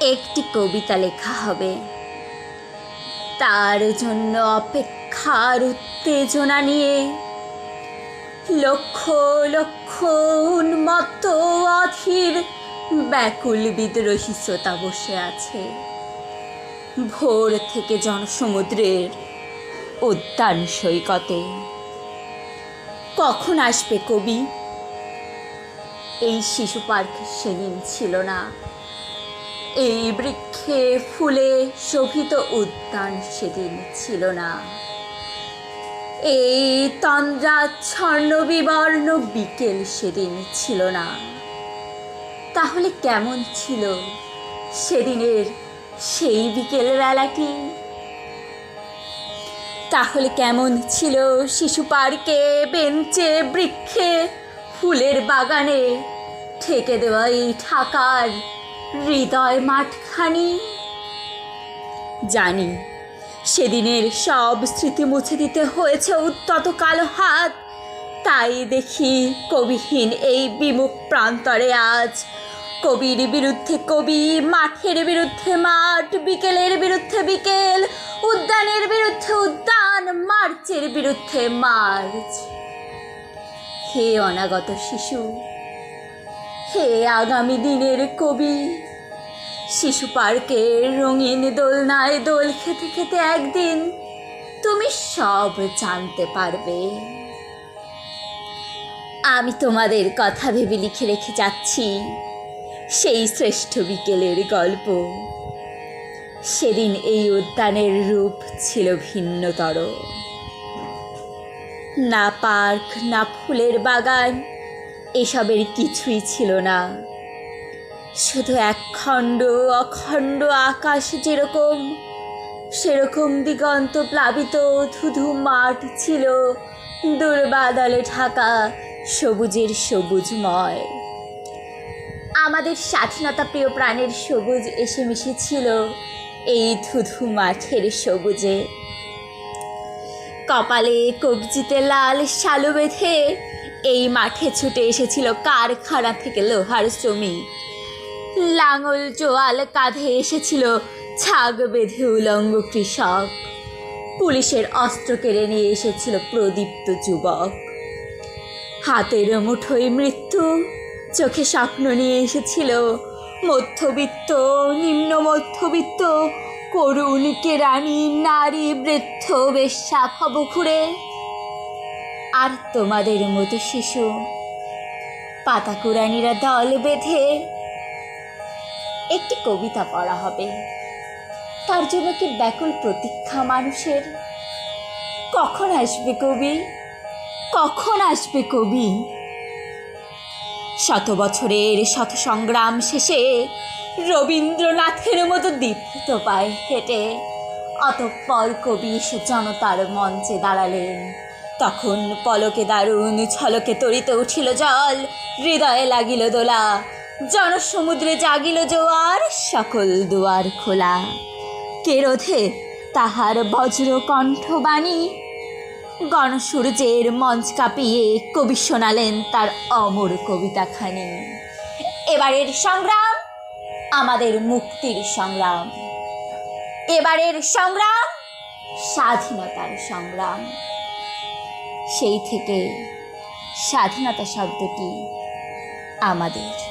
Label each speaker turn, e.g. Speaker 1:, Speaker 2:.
Speaker 1: একটি কবিতা লেখা হবে। তার জন্য অপেক্ষার উত্তেজনা নিয়ে লক্ষ লক্ষ উন্মত্ত অধীর ব্যাকুল বিদ্রোহী শ্রোতা বসে আছে। ভোর থেকে জনসমুদ্রের উদ্যান সৈকতে। কখন আসবে কবি? এই শিশু পার্ক সেদিন ছিল না। এই বৃক্ষে ফুলে শোভিত উদ্যান সেদিন ছিল না। এই তন্দ্রা তন্দ্রাচ্ছন্ন বিবর্ণ বিকেল সেদিন ছিল না। তাহলে কেমন ছিল সেদিনের সেই বিকেল বেলাটি তাহলে কেমন ছিল শিশু পার্কে, বেঞ্চে, বৃক্ষে, ফুলের বাগানে, ঠেকে দেওয়া এই ঢাকার হৃদয় মাঠখানি। জানি, সেদিনের সব স্মৃতি মুছে দিতে হয়েছে উত্তত কালো হাত। তাই দেখি কবিহীন এই বিমুখ প্রান্তরে আজ। কবির বিরুদ্ধে কবি, মাঠের বিরুদ্ধে মাঠ, বিকেলের বিরুদ্ধে বিকেল, উদ্যানের বিরুদ্ধে উদ্যান, মার্চের বিরুদ্ধে মার্চ। হে অনাগত শিশু হে আগামী দিনের কবি, শিশু পার্কের রঙিন দোলনায় দোল খেতে খেতে একদিন তুমি সব জানতে পারবে। আমি তোমাদের কথা ভেবে লিখে রেখে যাচ্ছি সেই শ্রেষ্ঠ বিকেলের গল্প। সেদিন এই উদ্যানের রূপ ছিল ভিন্নতর। না পার্ক, না ফুলের বাগান এসবের কিছুই ছিল না। শুধু একখণ্ড, অখণ্ড আকাশ যেরকম, সেরকম দিগন্ত প্লাবিত ধুধু মাঠ ছিল, দুর্বাদলে ঢাকা সবুজের সবুজময়। আমাদের স্বাধীনতা প্রিয় প্রাণের সবুজ এসে মিশেছিল এই ধুধু মাঠের সবুজে। কপালে কবজিতে লাল শালু বেঁধে এই মাঠে ছুটে এসেছিল কারখানা থেকে লোহার শ্রমিক লাঙল জোয়াল কাঁধে এসেছিল ছাগ বেঁধে উলঙ্গ কৃষক। পুলিশের অস্ত্র কেড়ে নিয়ে এসেছিল প্রদীপ্ত যুবক। হাতের মুঠোয় মৃত্যু, চোখে স্বপ্ন নিয়ে এসেছিল মধ্যবিত্ত, নিম্ন মধ্যবিত্ত, করুণ কেরানি নারী বৃদ্ধ বেশ্যা ভবঘুরে আর তোমাদের মতো শিশু, পাতা কুরানিরা দল বেঁধে একটি কবিতা পড়া হবে। তার জন্য কি ব্যাকুল প্রতীক্ষা মানুষের? কখন আসবে কবি? কখন আসবে কবি? শত বছরের শত সংগ্রাম শেষে রবীন্দ্রনাথের মতো দীপ্ত পায়ে হেঁটে অতঃপর কবি এসে জনতার মঞ্চে দাঁড়ালেন। তখন পলকে দারুণ ছলকে তরিত উঠিল জল, হৃদয়ে লাগিল দোলা। জনসমুদ্রে জাগিল জোয়ার, সকল দুয়ার খোলা। কে রোধে তাহার বজ্র কণ্ঠবাণী গণসূর্যের মঞ্চ কাঁপিয়ে কবি শোনালেন তার অমর কবিতাখানি। এবারের সংগ্রাম, আমাদের মুক্তির সংগ্রাম। এবারের সংগ্রাম, স্বাধীনতার সংগ্রাম। সেই থেকে স্বাধীনতা শব্দটি আমাদের।